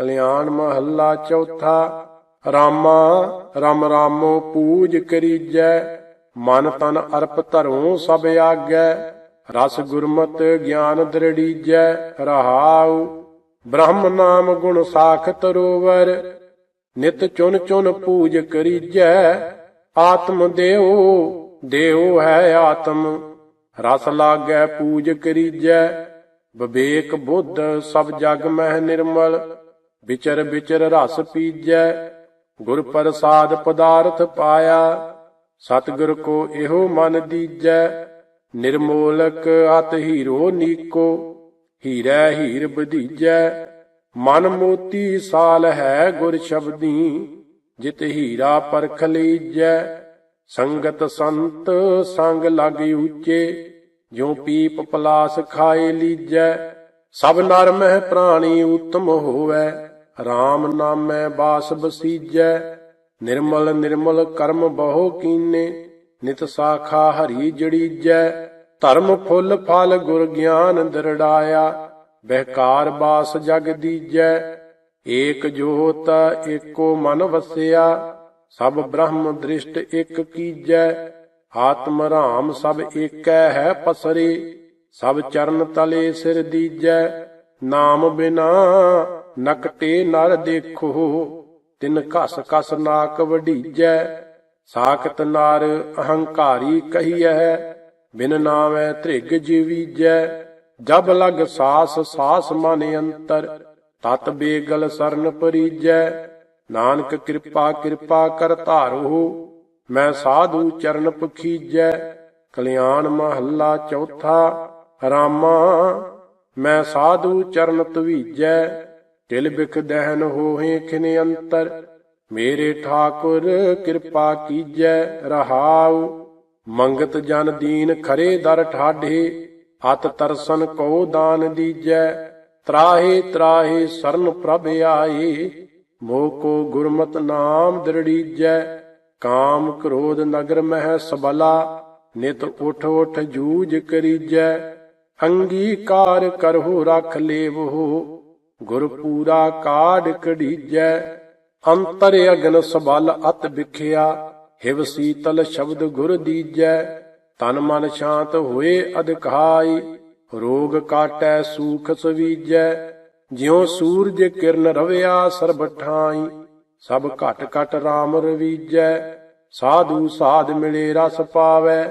ਕਲਿਆਣ ਮਹੱਲਾ ਚੌਥਾ, ਰਾਮਾ, ਰਮ ਰਾਮੋ ਪੂਜ ਕਰੀਜੈ, ਮਨ ਤਨ ਅਰਪ ਧਰੋਂ ਸਭ ਆਗੈ, ਰਸ ਗੁਰਮਤ ਗਿਆਨ ਦ੍ਰਿੜੀਜੈ, ਰਹਾਉ, ਬ੍ਰਹਮ ਨਾਮ ਗੁਣ ਸਾਖ ਤਰੋਵਰ ਨਿਤ ਚੁਨ ਚੁਨ ਪੂਜ ਕਰੀਜੈ, ਆਤਮ ਦੇਉ ਦੇਉ ਹੈ ਆਤਮ, ਰਸ ਲਾਗੈ ਪੂਜ ਕਰੀਜੈ, ਵਿਵੇਕ ਬੁੱਧ ਸਭ ਜਗ ਮਹਿ ਨਿਰਮਲ ਵਿਚਰ ਵਿਚਰ ਰਸ ਪੀਜੈ, ਗੁਰ ਪ੍ਰਸਾਦ ਪਦਾਰਥ ਪਾਇਆ। ਸਤਿਗੁਰ ਕੋ ਇਹੋ ਮਨ ਦੀਜੈ, ਨਿਰਮੋਲਕ ਅਤ ਹੀਰੋ ਨੀਕੋ, ਹੀਰੈ ਹੀਰ ਬਧੀਜੈ ਮਨ ਮੋਤੀ ਸਾਲ ਹੈ ਗੁਰ ਸ਼ਬਦੀ, ਜਿਤ ਹੀਰਾ ਪਰਖ ਲੀਜੈ। ਸੰਗਤ ਸੰਤ ਸੰਗ ਲਗ ਉੱਚੇ, ਜਿਉ ਪੀਪ ਪਲਾਸ ਖਾਏ ਲੀਜੈ। ਸਭ ਨਰ ਮਹਿ ਪ੍ਰਾਣੀ ਉਤਮ ਹੋਵੈ। RAM ਨਾਮੈ ਬਾਸ ਬਸੀਜੈ ਨਿਰਮਲ ਨਿਰਮਲ ਕਰਮ ਬਹੁ ਕੀਨੇ, ਨਿਤ ਸਾਖਾ ਹਰੀ ਜੜੀਜੈ, ਧਰਮ ਫੁੱਲ ਫਲ ਗੁਰ ਗਿਆਨ ਦਰੜਾਇਆ, ਬਹਿਕਾਰ ਬਾਸ ਜਗ ਦੀਜੈ, ਏਕ ਜੋਤ ਏਕੋ ਮਨ ਵਸਿਆ, ਸਭ ਬ੍ਰਹਮ ਦ੍ਰਿਸ਼ਟ ਇਕ ਕੀਜੈ, ਆਤਮ ਰਾਮ ਸਭ ਏਕੈ ਹੈ ਪਸਰੇ, ਸਭ ਚਰਨ ਤਲੇ ਸਿਰ ਦੀਜੈ, ਨਾਮ ਬਿਨਾ ਨਕਟੇ ਨਰ ਦੇਖੋ, ਤਿਨ ਘਸ ਘਸ ਨਾਕ ਵਢੀਜੈ, ਸਾਖਤ ਨਾਰ ਅਹੰਕਾਰੀ ਕਹੀਐ, ਬਿਨ ਨਾਮੈ ਧ੍ਰਿਗ ਜੀਵੀਜੈ, ਜਬ ਲਗ ਸਾਸ ਸਾਸ ਮਨ ਅੰਤਰ, ਤਤ ਬੇਗਲ ਸਰਨ ਪਰੀਜੈ, ਨਾਨਕ ਕਿਰਪਾ ਕਿਰਪਾ ਕਰ ਧਾਰੋ, ਮੈਂ ਸਾਧੂ ਚਰਨ ਪਖੀਜੈ, ਕਲਿਆਣ ਮਹੱਲਾ ਚੌਥਾ, ਰਾਮਾ, ਮੈਂ ਸਾਧੂ ਚਰਨ ਤਵੀਜੈ ਤਿਲ ਬਿਖ ਦਹਿਨ ਹੋਏ ਖਿਨ ਅੰਤਰ, ਮੇਰੇ ਠਾਕੁਰ ਕਿਰਪਾ ਕੀਜੈ ਰਹਾਉ। ਮੰਗਤ ਜਨ ਦੀਨ ਖਰੇ ਦਰ ਠਾਢੇ, ਅਤ ਤਰਸਨ ਕੋ ਦਾਨ ਦੀਜੈ। ਤਰਾਹੇ ਤਰਾਹੇ ਸਰਨ ਪ੍ਰਭ ਆਏ, ਮੋਹ ਕੋ ਗੁਰਮਤ ਨਾਮ ਦ੍ਰਿੜੀਜੈ। ਕਾਮ ਕ੍ਰੋਧ ਨਗਰ ਮਹਿ ਸਬਲਾ, ਨਿਤ ਉਠ ਉਠ ਜੂਝ ਕਰੀਜੈ। ਅੰਗੀਕਾਰ ਕਰਹੁ ਰਖ ਲੇਵੋ ਗੁਰ ਪੂਰਾ ਕਾਢ ਕਢੀਜੈ, ਅੰਤਰ ਅਗਨ ਸਬਲ ਅਤ ਵਿਖਿਆ, ਹਿਵ ਸੀਤਲ ਸ਼ਬਦ ਗੁਰ ਦੀਜੈ, ਤਨ ਮਨ ਸ਼ਾਂਤ ਹੋਏ ਅਧਿਕਾਈ, ਰੋਗ ਕਾਟੈ ਸੂਖ ਸਵੀਜੈ ਜਿਉ ਸੂਰਜ ਕਿਰਨ ਰਵਿਆ ਸਰਬ ਠਾਈ, ਸਭ ਘਟ ਘਟ RAM ਰਵੀਜੈ, ਸਾਧੂ ਸਾਧ ਮਿਲੇ ਰਸ ਪਾਵੈ,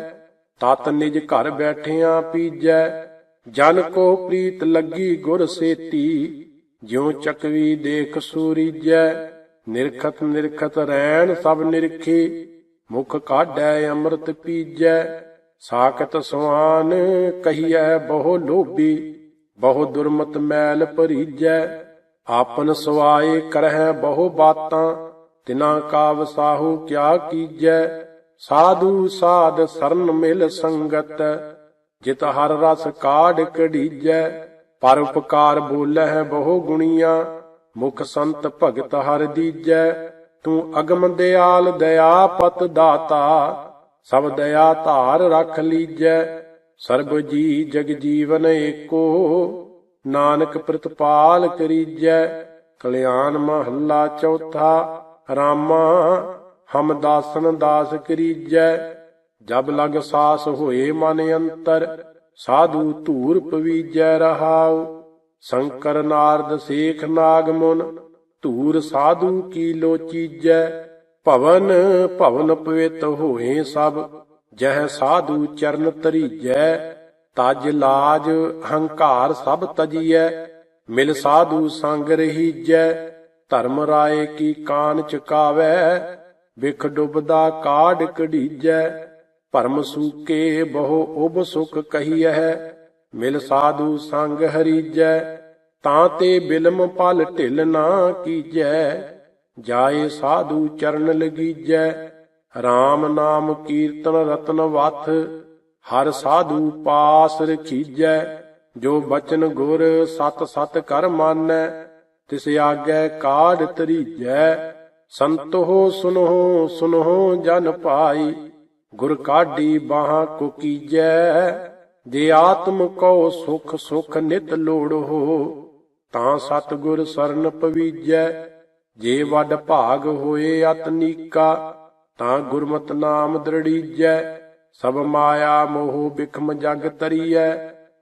ਤਤ ਨਿਜ ਘਰ ਬੈਠਿਆਂ ਪੀਜੈ, ਜਨ ਕੋ ਪ੍ਰੀਤ ਲੱਗੀ ਗੁਰ ਸੇਤੀ ਜਿਉ ਚਕਵੀ ਦੇਖ ਸੂਰੀਜੈ, ਨਿਰਖਤ ਨਿਰਖਤ ਰੈਣ ਸਭ ਨਿਰਖੀ, ਮੁਖ ਕਾਢੈ ਅੰਮ੍ਰਿਤ ਪੀਜੈ, ਸਾਖਤ ਸੁਆਨ ਕਹੀਐ ਬਹੁ ਲੋਭੀ, ਬਹੁ ਦੁਰਮਤ ਮੈਲ ਭਰੀਜੈ, ਆਪਨ ਸਵਾਏ ਕਰਹਿ ਬਹੁ ਬਾਤਾਂ, ਤਿਨਾ ਕਾ ਵਸਾਹੂ ਕਿਆ ਕੀਜੈ, ਸਾਧੂ ਸਾਧ ਸਰਨ ਮਿਲ ਸੰਗਤ, ਜਿਤ ਹਰ ਰਸ ਕਾਢ ਕਢੀਜੈ ਪਰ ਉਪਕਾਰ ਬੋਲਹਿ ਬਹੁ ਗੁਣੀਆਂ, ਮੁਖ ਸੰਤ ਭਗਤ ਹਰ ਦੀਜੈ। ਤੂੰ ਅਗਮ ਦਿਆਲ ਦਇਆ ਪਤ ਦਾਤਾ, ਸਭ ਦਇਆ ਧਾਰ ਰਖ ਲੀਜੈ। ਸਰਬ ਜੀ ਜਗ ਜੀਵਨ ਏਕੋ, ਨਾਨਕ ਪ੍ਰਤਪਾਲ ਕਰੀਜੈ। ਕਲਿਆਣ ਮਹੱਲਾ ਚੌਥਾ, ਰਾਮਾ ਹਮ ਦਾਸਨ ਦਾਸ ਕਰੀਜੈ। ਜਬ ਲਗ ਸਾਸ ਹੋਏ ਮਨ ਅੰਤਰ ਸਾਧੂ ਧੂਰ ਪਵੀਜੈ ਰਹਾਉ, ਸ਼ੰਕਰ ਨਾਰਦ ਸੇਖ ਨਾਗ ਮੁਨ, ਧੂਰ ਸਾਧੂ ਕੀ ਲੋਚੀਜੈ, ਭਵਨ ਭਵਨ ਪਵਿੱਤ ਹੋਏ ਸਭ, ਜਹ ਸਾਧੂ ਚਰਨ ਤਰੀਜੈ ਤਜ ਲਾਜ ਹੰਕਾਰ ਸਭ ਤਜੀਐ, ਮਿਲ ਸਾਧੂ ਸੰਗ ਰਹੀਜੈ, ਧਰਮ ਰਾਏ ਕੀ ਕਾਨ ਚੁਕਾਵੈ ਵਿਖ ਡੁੱਬਦਾ ਕਾਢ ਕਢੀਜੈ ਭਰਮ ਸੂਕੇ ਬਹੁ ਉਬ ਸੁਖ ਕਹੀਐ, ਮਿਲ ਸਾਧੂ ਸੰਗ ਹਰੀਜੈ, ਤਾਂ ਤੇ ਬਿਲਮ ਪਲ ਢਿਲ ਨਾ ਕੀਜੈ, ਜਾਏ ਸਾਧੂ ਚਰਨ ਲਗੀਜੈ RAM ਨਾਮ ਕੀਰਤਨ ਰਤਨ ਵਥ, ਹਰ ਸਾਧੂ ਪਾਸ ਰਖੀਜੈ, ਜੋ ਬਚਨ ਗੁਰ ਸਤ ਸਤ ਕਰ ਮਾਨੈ, ਤਿਸ ਆਗੈ ਕਾਢ ਤਰੀਜੈ ਸੰਤੋ ਸੁਨੋ ਸੁਨੋ ਜਨ ਭਾਈ ਗੁਰ ਕਾਢੀ ਬਾਹਾਂ ਕੋ ਕੀਜੈ, ਜੇ ਆਤਮ ਕੋ ਸੁਖ ਸੁਖ ਨਿਤ ਲੋੜੋ ਤਾਂ ਸਤਿਗੁਰ ਸਰਨ ਪਵੀਜੈ। ਜੇ ਵੱਡ ਭਾਗ ਹੋਏ ਅਤਨੀਕਾ ਤਾਂ ਗੁਰਮਤਿ ਨਾਮ ਦ੍ਰਿੜੀਜੈ। ਸਭ ਮਾਇਆ ਮੋਹ ਬਿਖਮ ਜਗ ਤਰੀਐ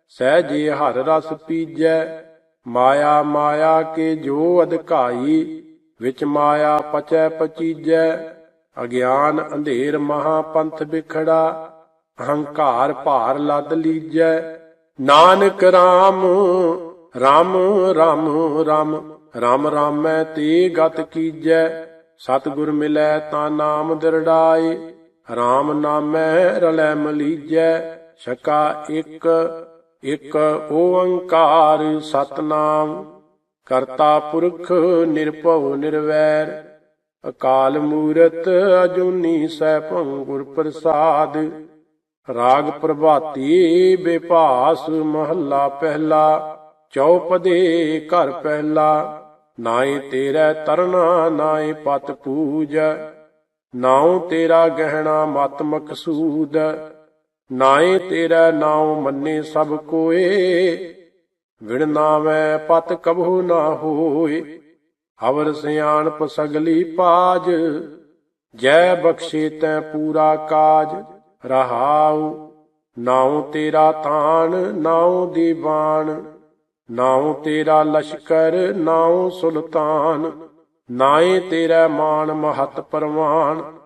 ਸਹਿਜੇ ਹਰ ਰਸ ਪੀਜੈ। ਮਾਇਆ ਮਾਇਆ ਕੇ ਜੋ ਅਧਿਕਾਈ, ਵਿੱਚ ਮਾਇਆ ਪਚੈ ਪਚੀਜੈ। ਅਗਿਆਨ ਅੰਧੇਰ ਮਹਾ ਪੰਥ ਵਿਖੜਾ, ਅਹੰਕਾਰ ਭਾਰ ਲੱਦ ਲੀਜੈ। Nanak RAM RAM RAM RAM RAM ਰਾਮੈ ਤੇ ਗਤ ਕੀਜੈ। ਸਤਿਗੁਰ ਮਿਲੈ ਤਾਂ ਨਾਮ ਦਿਰੜਾਏ RAM ਨਾਮੈ ਰਲੈ ਮਲੀਜੈ। ਛਕਾ ਇੱਕ ਇੱਕ ਓੰਕਾਰ ਸਤਨਾਮ, ਕਰਤਾ ਪੁਰਖ ਨਿਰਭਉ ਨਿਰਵੈਰ। ਅਕਾਲ ਮੂਰਤ ਅਜੂਨੀ ਸੈਭੰ ਗੁਰ ਪ੍ਰਸਾਦ। ਰਾਗ ਪ੍ਰਭਾਤੀ ਬਿਪਾਸ ਮਹੱਲਾ ਪਹਿਲਾ, ਚੌਪਦੇ ਘਰ ਪਹਿਲਾ। ਨਾਏ ਤੇਰਾ ਤਰਨਾ ਨਾਏ ਪਤ ਪੂਜ। ਨਾਉ ਤੇਰਾ ਗਹਿਣਾ ਮਤ ਮਕਸੂਦ। ਨਾਏ ਤੇਰਾ ਨਾਉ ਮੰਨੇ ਸਭ ਕੋਏ। ਵਿਣ ਨਾਵੇਂ ਪਤ ਕਬਹੁ ਨਾ ਹੋਏ। ਹਵਰ ਸਿਆਣਪ ਸਗਲੀ ਪਾਜ, ਜੈ ਬਖਸ਼ੇ ਤੈ ਪੂਰਾ ਕਾਜ। ਰਹਾਉ, ਨਾਉ ਤੇਰਾ ਤਾਣ ਨਾਉ ਦੀਵਾਨ। ਨਾਉ ਤੇਰਾ ਲਸ਼ਕਰ, ਨਾਉ ਸੁਲਤਾਨ। ਨਾਏ ਤੇਰਾ ਮਾਨ ਮਹਤ ਪਰਵਾਨ।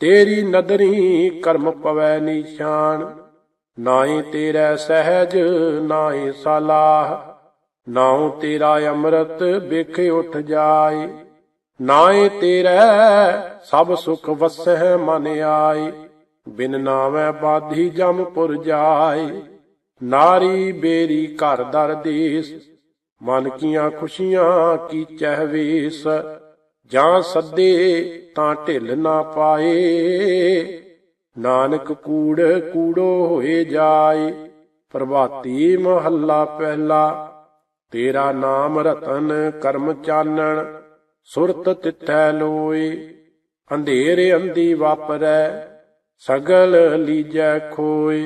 ਤੇਰੀ ਨਦਰੀ ਕਰਮ ਪਵੈ ਨਿਸ਼ਾਨ। ਨਾਏ ਤੇਰਾ ਸਹਿਜ, ਨਾਏ ਸਲਾਹ। ਨਾਉ ਤੇਰਾ ਅੰਮ੍ਰਿਤ ਬਿਖ ਉਠ ਜਾਏ, ਨਾਏ ਤੇਰਾ ਸਭ ਸੁਖ ਵਸਹਿ ਮਨ ਆਏ, ਬਿਨ ਨਾਵੇਂ ਬਾਧੀ ਜਮਪੁਰ ਜਾਏ, ਨਾਰੀ ਬੇਰੀ ਘਰ ਦਰ ਦੇਸ, ਮਨ ਕੀਆਂ ਖੁਸ਼ੀਆਂ ਕੀ ਚਹਿਵੇਸ ਜਾਂ ਸੱਦੇ ਤਾਂ ਢਿੱਲ ਨਾ ਪਾਏ, ਨਾਨਕ ਕੂੜ ਕੂੜੋ ਹੋਏ ਜਾਏ, ਪ੍ਰਭਾਤੀ ਮਹੱਲਾ ਪਹਿਲਾ ਤੇਰਾ ਨਾਮ ਰਤਨ ਕਰਮ ਚਾਨਣ, ਸੁਰਤ ਤਿੱਥੈ ਲੋਏ ਅੰਧੇਰੇ ਅੰਦੀ ਵਾਪਰੈ, ਸਗਲ ਲੀਜੈ ਖੋਏ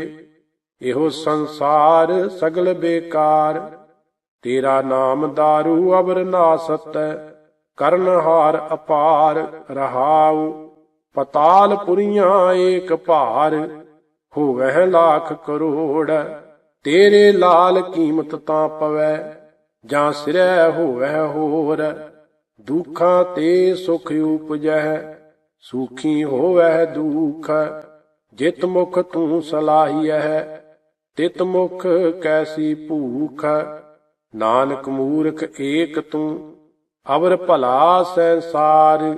ਇਹੋ ਸੰਸਾਰ ਸਗਲ ਬੇਕਾਰ, ਤੇਰਾ ਨਾਮ दारू ਅਬਰ ਨਾਸਤ ਕਰਨ ਹਾਰ ਅਪਾਰ ਰਹਾਉ। ਪਤਾਲ ਪੁਰੀਆਂ ਏਕ ਭਾਰ, ਹੋਵਹਿ ਲੱਖ ਕਰੋੜ, ਤੇਰੇ ਲਾਲ ਕੀਮਤ ਤਾਂ ਪਵੈ। ਜਾਂ ਸਿਰੈ ਹੋਵੈ ਹੋਰ, ਦੁੱਖਾਂ ਤੇ ਸੁਖ ਉਪਜੈ ਸੁਖੀ ਹੋਵੈ ਦੁਖ, ਜਿਤ ਮੁਖ ਤੂੰ ਸਲਾਹੀਐ, ਤਿਤ ਮੁਖ ਕੈਸੀ ਭੂਖ, ਨਾਨਕ ਮੂਰਖ ਏਕ ਤੂੰ, ਅਵਰ ਭਲਾ ਸੰਸਾਰ,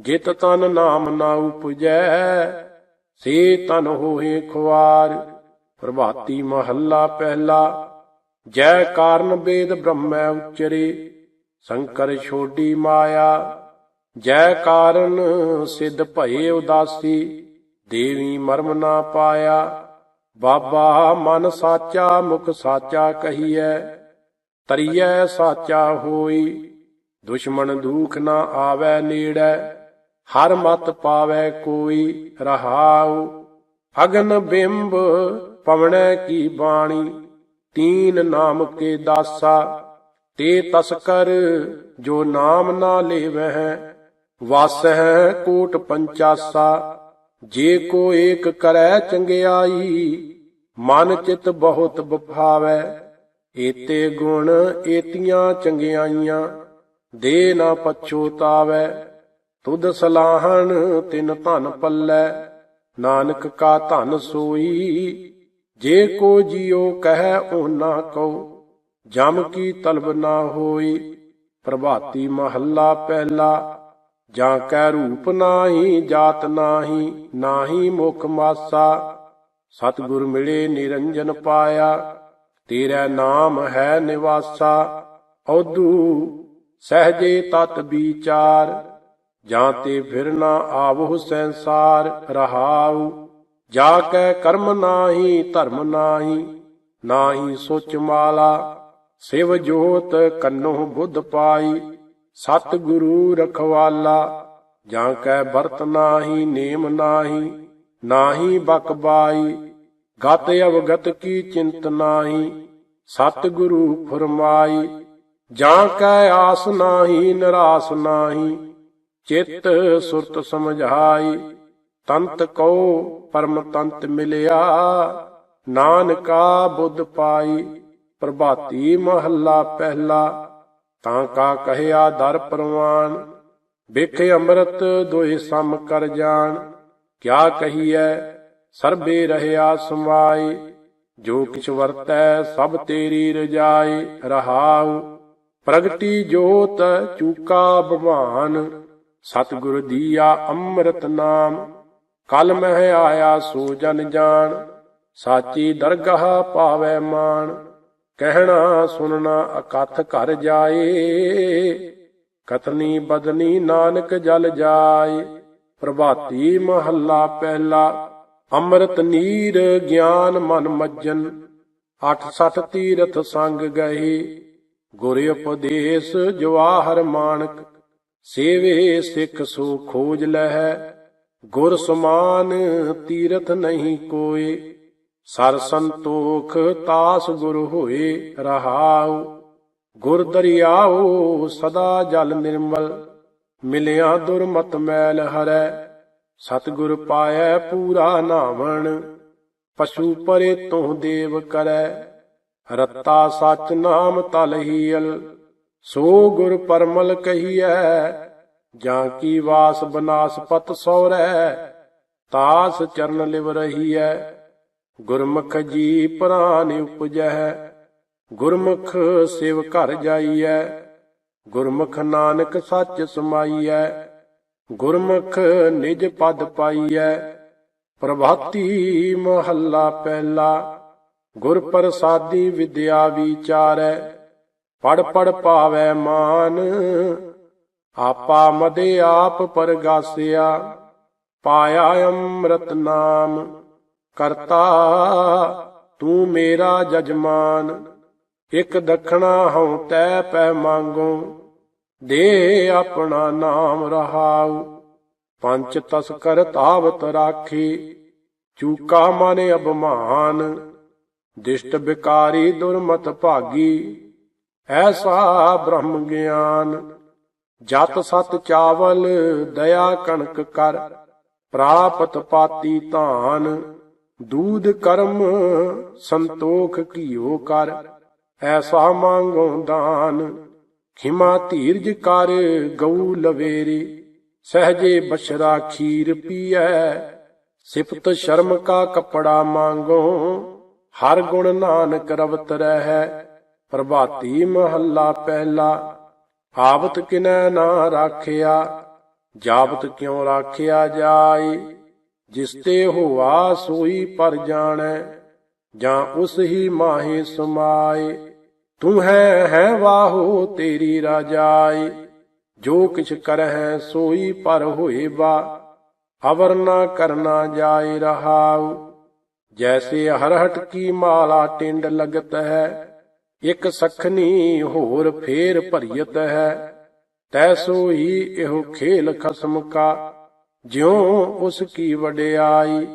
ਜਿਤ ਤਨ ਨਾਮ ਨਾ ਉਪਜੈ, ਸੇ ਤਨ ਹੋਏ ਖੁਆਰ, ਪ੍ਰਭਾਤੀ ਮਹੱਲਾ ਪਹਿਲਾ ਜੈ ਕਾਰਨ ਵੇਦ ਬ੍ਰਹਮੈ ਉਚਰੇ, ਸ਼ੰਕਰ ਛੋਡੀ ਮਾਇਆ। ਜੈ ਕਾਰਨ ਸਿਧ ਭਏ ਉਦਾਸੀ, ਦੇਵੀ ਮਰਮ ਨਾ ਪਾਇਆ। ਬਾਬਾ ਮਨ ਸਾਚਾ, ਮੁਖ ਸਾਚਾ ਕਹੀਐ, ਤਰੀਐ ਸਾਚਾ ਹੋਈ। ਦੁਸ਼ਮਣ ਦੁਖ ਨਾ ਆਵੈ ਨੇੜੈ, ਹਰ ਮਤ ਪਾਵੈ ਕੋਈ ਰਹਾਉ। ਅਗਨ ਬਿੰਬ ਪਵਣੈ ਕੀ ਬਾਣੀ ਤੀਨ ਨਾਮ ਕੇ ਦਾਸਾ, ਤੇ ਤਸਕਰ ਜੋ ਨਾਮ ਨਾ ਲੇਵਹਿ, ਵਾਸਹਿ ਕੋਟ ਪੰਚਾਸਾ। ਜੇ ਕੋ ਏਕ ਕਰੈ ਚੰਗਿਆਈ, ਮਨ ਚਿਤ ਬਹੁਤ ਬਫਾਵੈ ਏਤੇ ਗੁਣ ਏਤੀਆਂ ਚੰਗਿਆਈਆਂ, ਦੇ ਨਾ ਪਛੋਤਾਵੈ ਤੁਧ ਸਲਾਹਣ ਤਿਨ ਧਨ ਪੱਲੈ, ਨਾਨਕ ਕਾ ਧਨ ਸੋਈ ਜੇ ਕੋ ਜਿਉ ਕਹੈ ਓਨਾ ਕਉ, ਜਮ ਕੀ ਤਲਬ ਨਾ ਹੋਈ, ਪ੍ਰਭਾਤੀ ਮਹੱਲਾ ਪਹਿਲਾ, ਜਾਂ ਕੈ ਰੂਪ ਨਾਹੀ, ਜਾਤ ਨਾਹੀ ਨਾਹੀ ਮੁਖ ਮਾਸਾ, ਸਤਿਗੁਰ ਮਿਲੇ ਨਿਰੰਜਨ ਪਾਇਆ, ਤੇਰਾ ਨਾਮ ਹੈ ਨਿਵਾਸਾ ਔਦੂ ਸਹਜੇ ਤਤ ਵਿਚਾਰ, ਜਾਂ ਤੇ ਫਿਰ ਨਾ ਆਵਹੁ ਸੰਸਾਰ ਰਹਾਉ। ਜਾ ਕੈ ਕਰਮ ਨਾਹੀ, ਧਰਮ ਨਾਹੀ ਨਾਹੀ ਸੁਚ ਮਾਲਾ, ਸਿਵ ਜੋਤ ਕੰਨੋ ਬੁੱਧ ਪਾਈ ਸਤ ਗੁਰੂ ਰਖਵਾਲਾ, ਜਾਂ ਕੈ ਵਰਤ ਨਾਹੀ, ਨੇਮ ਨਾਹੀ ਨਾਹੀ ਬਕਬਾਈ ਗਤ ਅਵਗਤ ਕੀ ਚਿੰਤ ਨਾਹੀ ਸਤ ਗੁਰੂ ਫਰਮਾਈ, ਜਾਂ ਕੈ ਆਸ ਨਾਹੀ, ਨਿਰਾਸ ਨਾਹੀ, ਚਿਤ ਸੁਰਤ ਸਮਝਾਈ ਤੰਤ ਕੋ ਪਰਮ ਤੰਤ ਮਿਲਿਆ। ਨਾਨਕਾ ਬੁੱਧ ਪਾਈ, ਪ੍ਰਭਾਤੀ ਮਹੱਲਾ ਪਹਿਲਾ। ਤਾਂ ਕਾ ਕਹਿਆ ਦਰ ਪਰਵਾਨ ਬਿਖ ਅੰਮ੍ਰਿਤ ਦੋਇ ਸਮ ਕਰ ਜਾਣ। ਕਿਆ ਕਹੀਐ, ਸਰਬੇ ਰਹਿਆ ਸਮਾਈ, ਜੋ ਕਿਛ ਵਰਤੈ ਸਭ ਤੇਰੀ ਰਜਾਈ। ਰਹਾਉ, ਪ੍ਰਗਟੀ ਜੋਤ ਚੂਕਾ ਬਵਾਨ ਸਤਿਗੁਰ ਦੀਆ ਅੰਮ੍ਰਿਤ ਨਾਮ। ਕਲ ਮਹਿ ਆਇਆ ਸੋ ਜਨ ਜਾਣ, ਸਾਚੀ ਦਰਗਾਹ ਪਾਵੈ ਮਾਨ ਕਹਿਣਾ ਸੁਨਣਾ ਅਕਥ ਘਰ ਜਾਏ ਕਤਨੀ ਬਦਨੀ ਨਾਨਕ ਜਲ ਜਾਏ, ਪ੍ਰਭਾਤੀ ਮਹੱਲਾ ਪਹਿਲਾ, ਅੰਮ੍ਰਿਤ ਨੀਰ ਗਿਆਨ ਮਨ ਮੱਜਨ 86 ਤੀਰਥ ਸੰਗ ਗਏ, ਗੁਰ ਉਪਦੇਸ਼ ਜਵਾਹਰ ਮਾਨਕ, ਸੇਵੇ ਸਿੱਖ ਸੋ ਖੋਜ ਲਹਿ ਗੁਰ ਸਮਾਨ ਤੀਰਥ ਨਹੀਂ ਕੋਏ, ਸਰ ਸੰਤੋਖ ਤਾਸ ਗੁਰ ਹੋਏ ਰਹਾਉ। ਗੁਰ ਦਰਿਆਉ ਸਦਾ ਜਲ ਨਿਰਮਲ, ਮਿਲਿਆ ਦੁਰਮਤ ਮੈਲ ਹਰੈ। ਸਤਿਗੁਰ ਪਾਇਐ ਪੂਰਾ ਨਾਵਣ, ਪਸ਼ੂ ਪਰੇ ਤੋਂ ਦੇਵ ਕਰੈ। ਰਤਾ ਸਚ ਨਾਮ ਤਲਹੀਲ ਸੋ ਗੁਰ ਪਰਮਲ ਕਹੀਐ ਜਾਂ ਕੀ ਵਾਸ ਬਨਾਸ ਪਤ ਸੌਰੈ, ਤਾਸ ਚਰਨ ਲਿਵ ਰਹੀ ਰਹੀਐ। ਗੁਰਮੁਖ ਜੀ ਪ੍ਰਾਨ ਉਪਜੈ ਗੁਰਮੁਖ ਸਿਵ ਘਰ ਜਾਈਐ। ਗੁਰਮੁਖ ਨਾਨਕ ਸੱਚ ਸਮਾਈਐ, ਗੁਰਮੁਖ ਨਿਜ ਪਦ ਪਾਈਐ। ਪ੍ਰਭਾਤੀ ਮਹੱਲਾ ਪਹਿਲਾ, ਗੁਰ ਪ੍ਰਸਾਦੀ ਵਿਦਿਆ ਵਿਚਾਰੈ। ਪੜ ਪੜ ਪਾਵੈ ਮਾਨ ਆਪਾ ਮਦੇ ਆਪ ਪਰਗਾਸਿਆ, ਪਾਇਆ ਅੰਮ੍ਰਿਤ ਨਾਮ। ਕਰਤਾ, ਤੂੰ ਮੇਰਾ ਜਜਮਾਨ, ਇਕ ਦਖਣਾ ਹਉ ਤੈ ਪੈ ਮੰਗੋ। ਦੇ ਆਪਣਾ ਨਾਮ ਰਹਾਉ, ਪੰਚ ਤਸਕਰ ਤਾਵਤ ਰਾਖੀ। ਚੂਕਾ ਮਨ ਅਭਮਾਨ, ਦਿਸ਼ਟ ਬਿਕਾਰੀ ਦੁਰਮਤ ਭਾਗੀ। ਐਸਾ ਬ੍ਰਹਮ ਗਿਆਨ। ਜਤ ਸਤ ਚਾਵਲ ਦਇਆ ਕਣਕ ਕਰ, ਪ੍ਰਾਪਤ ਪਾਤੀ ਧਾਨ, ਦੂਧ ਕਰਮ ਸੰਤੋਖ ਕੀਓ ਕਰ, ਐਸਾ ਮੰਗੋ ਦਾਨ। ਖਿਮਾ ਧੀਰਜ ਕਰ ਗਊ ਲਵੇਰੇ, ਸਹਜੇ ਬਸ਼ਰਾ ਖੀਰ ਪੀਐ। ਸਿਫਤ ਸ਼ਰਮ ਕਾ ਕਪੜਾ ਮੰਗੋ, ਹਰ ਗੁਣ ਨਾਨਕ ਰਵਤ ਰਹਿ। ਪ੍ਰਭਾਤੀ ਮਹੱਲਾ ਪਹਿਲਾ ਆਵਤ ਕਿਨੈ ਨਾ ਰਾਖਿਆ ਜਾਬਤ ਕਿਉ ਰਾਖਿਆ ਜਾਏ? ਜਿਸ ਤੇ ਹੋਆ ਸੋਈ ਪਰ ਜਾਣੈ, ਜਾਂ ਉਸ ਹੀ ਮਾਹੇ ਸਮਾਏ? ਤੂੰ ਹੈ ਹੈ ਵਾਹੋ ਤੇਰੀ ਰਾਜਾਈ ਜੋ ਕਿਛ ਕਰਹਿ ਸੋਈ ਪਰ ਹੋਏ ਬਾ ਅਵਰ ਨਾ ਕਰਨਾ ਜਾਏ ਰਹਾਉ। ਜੈਸੇ ਹਰਹਟ ਕੀ ਮਾਲਾ ਟਿੰਡ ਲਗਤ ਹੈ ਇਕ ਸਖਨੀ ਹੋਰ ਫੇਰ ਭਰੀਤ ਹੈ। ਤੈਸੋ ਹੀ ਇਹੋ ਖੇਲ ਖਸਮ ਕਾ, ਜਿਉ ਉਸ ਕੀ ਵਡਿਆਈ।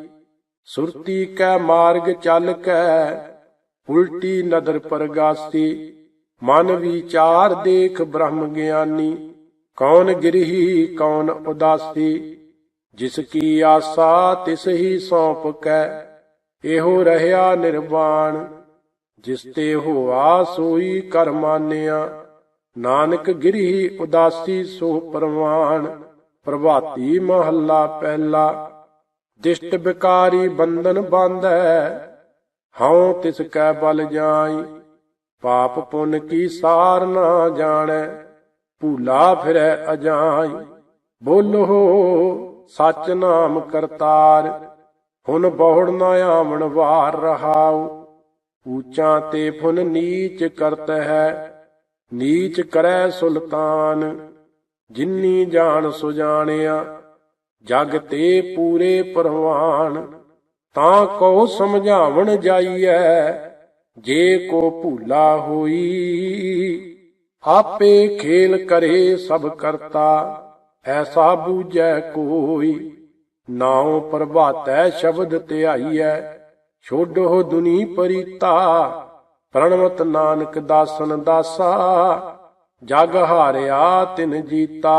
ਸੁਰਤੀ ਕੈ ਮਾਰਗ ਚੱਲ ਕੈ, ਉਲਟੀ ਨਦਰ ਪਰਗਾਸੀ। ਮਨ ਵਿਚਾਰ ਦੇਖ ਬ੍ਰਹਮ ਗਿਆਨੀ, ਕੌਣ ਗਿਰਹੀ, ਕੌਣ ਉਦਾਸੀ। ਜਿਸ ਕੀ ਆਸਾ ਤਿਸ ਹੀ ਸੌਂਪ ਕੈ, ਇਹੋ ਰਹਿਆ ਨਿਰਵਾਣ। ਜਿਸ ਤੇ ਹੋਆ ਸੋਈ ਕਰ ਮਾਨਿਆ। ਨਾਨਕ ਗਿਰਹੀ ਉਦਾਸੀ ਸੋ ਪਰਵਾਨ, ਪ੍ਰਭਾਤੀ ਮਹੱਲਾ ਪਹਿਲਾ। ਦਿਸ਼ਟ ਬਿਕਾਰੀ ਬੰਧਨ ਬੰਧੈ, ਹਉ ਤਿਸ ਕੈ ਬਲ ਜਾਈ। ਪਾਪ ਪੁੰਨ ਕੀ ਸਾਰ ਨਾ ਜਾਣੈ, ਭੂਲਾ ਫਿਰੈ ਅਜਾਈ। ਬੋਲੋ ਸਚ ਨਾਮ ਕਰਤਾਰ, ਹੁਣ ਬਹੁੜ ਨਾ ਆਵਣ ਵਾਰ ਰਹਾਉ। ਊਚਾ ਤੇ ਫੁਨ ਨੀਚ ਕਰਤ ਹੈ, ਨੀਚ ਕਰੈ ਸੁਲਤਾਨ। ਜਿਨੀ ਜਾਣ ਸੁਜਾਣਿਆ ਜਗ ਤੇ ਪੂਰੇ ਪਰਵਾਨ ਤਾਂ ਕੋ ਸਮਝਾਵਣ ਜਾਈਐ, ਜੇ ਕੋ ਭੂਲਾ ਹੋਈ, ਆਪੇ ਖੇਲ ਕਰੇ ਸਭ ਕਰਤਾ, ਐਸਾ ਬੂਝੈ ਕੋਈ। ਨਾਉ ਪ੍ਰਭਾਤੈ ਸ਼ਬਦ ਧਿਆਈਐ ਛੋਡੋ ਦੁਨੀ ਪਰੀਤਾ ਪ੍ਰਣਵਤ ਨਾਨਕ ਦਾਸਨ ਦਾਸਾ ਜਗ ਹਾਰਿਆ ਤਿਨ ਜੀਤਾ।